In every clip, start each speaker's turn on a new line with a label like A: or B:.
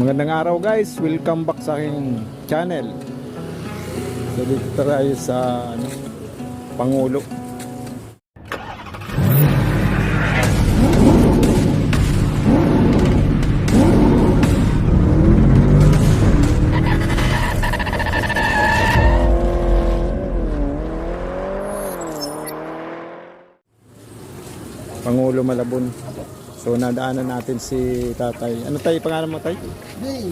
A: Magandang araw guys, welcome back sa aking channel. So dito tayo sa ano, Pangulo. Pangulo Malabon. So nadaanan natin si Tatay. Ano tayo pangalan mo tay?
B: Hey,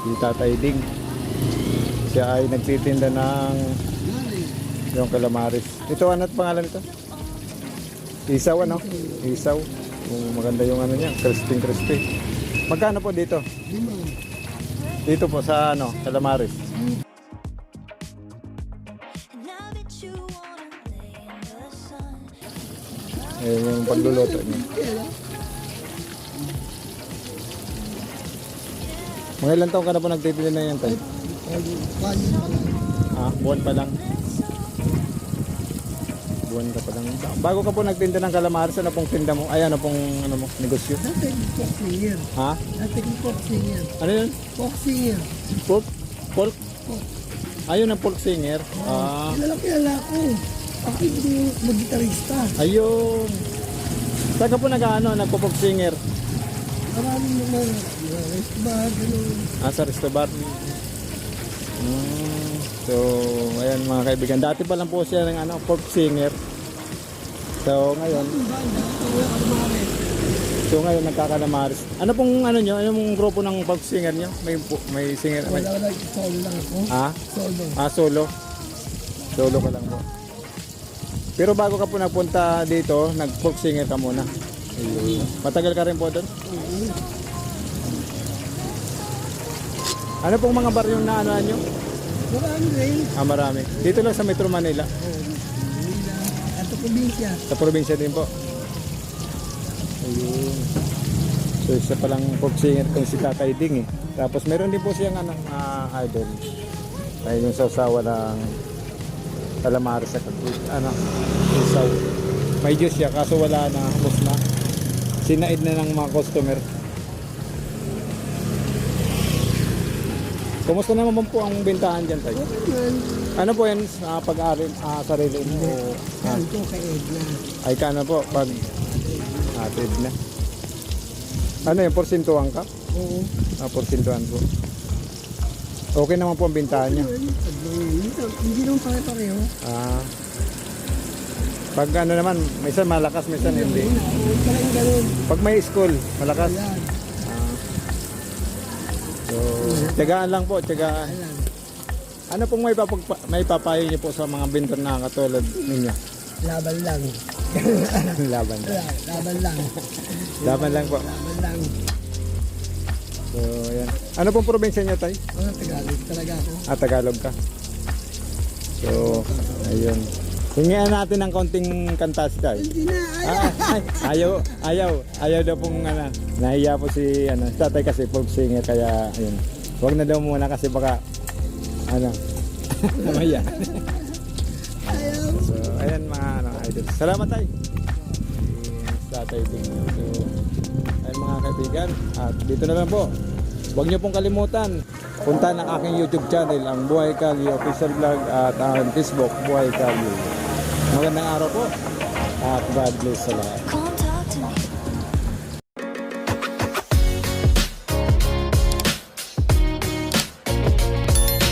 A: Si Tatay Ding. Siya ay nagtitinda ng
B: nani,
A: yung calamaris. Ito ano pangalan nito? Isaw ano? Isaw. Yung maganda yung ano niya, crispy crispy. Magkano po dito?
B: lima.
A: Dito po sa ano, calamaris. Eh, yung pagluluto niya. Mga ilang taon ka na po nagtitinda na yan tay? Ah, buwan pa lang. Buwan ka pa lang. Bago ka po nagtinda ng calamaris, ano pong tinda mo? Ay, ano pong ano mo, negosyo?
B: Dati pork singer.
A: Ha?
B: Dati pork singer.
A: Ano yun?
B: Pork singer.
A: Pork? Pork? Ayun ang pork singer. Ah,
B: Kilala kilala ko. Ako yung mag-gitarista.
A: ayun. Saan ka po nag-ano, nagpo-pork singer?
B: Maraming mga mga restaurant.
A: Ah, sa. Mm, so, ayan mga kaibigan. Dati pa lang po siya ng ano, pork singer. So, ngayon, so ngayon nagkakalamaris. Ano pong ano nyo? Ano pong grupo ng pork singer nyo? May, may singer? May,
B: Wala wala, solo lang ako.
A: ah?
B: Solo.
A: Ah, solo. Solo ka lang po. Pero bago ka po nagpunta dito, nag-pork singer ka muna. Matagal ka rin po doon?
B: Oo.
A: Ano pong mga bar yung naanoan nyo?
B: Marami rin.
A: Ah, marami. Dito lang sa Metro Manila.
B: Oo. Manila. Ato probinsya.
A: Sa probinsya din po. Ayun. So isa palang pork singer kung si Tatay Ding eh. Tapos meron din po siyang ano, ah, idol. Ay yung sasawa ng calamares sa kag- ano, isaw. May juice siya kaso wala na, ubos na. Sinaid na ng mga customer. Kumusta naman po ang bentahan dyan tayo? Ano po yan sa pag-ari ah, sarili mo? Ah,
B: ko kay Edna.
A: ay ka na po pag atid na. Ano yung porsintuhan ka?
B: Oo.
A: Ah, porsintuhan po. Okay naman po ang bintahan niya.
B: Hindi naman pare-pareho.
A: Ah. Pag ano naman, may isa malakas, may isa hindi. Pag may school, malakas.
B: Ayan.
A: So, tiyagaan lang po, tiyagaan. Ano pong may, papagpa, may papayo niyo po sa mga binter na katulad ninyo?
B: Laban lang.
A: Laban.
B: Wala, laban lang.
A: Laban lang po.
B: Laban lang.
A: So, yan. Ano pong probinsya niyo, Tay?
B: Mga Tagalog talaga ako.
A: Ah, Tagalog ka. So, ayun. Hingian natin ng konting kanta si Tay.
B: Hindi na, ay,
A: Ah, ay, ayaw, ayaw, ayaw daw pong ano, nahiya po si ano, si tatay kasi folk singer kaya ayun. Huwag na daw muna kasi baka ano, namaya.
B: ayaw.
A: so, ayan mga ano, idol. Salamat tay. Si Tatay din. So, ayun mga kaibigan. At dito na lang po. Huwag niyo pong kalimutan. Punta ng aking YouTube channel, ang Buhay Kali Official Vlog at ang Facebook, Buhay Kali. Magandang araw po. At God bless sa lahat.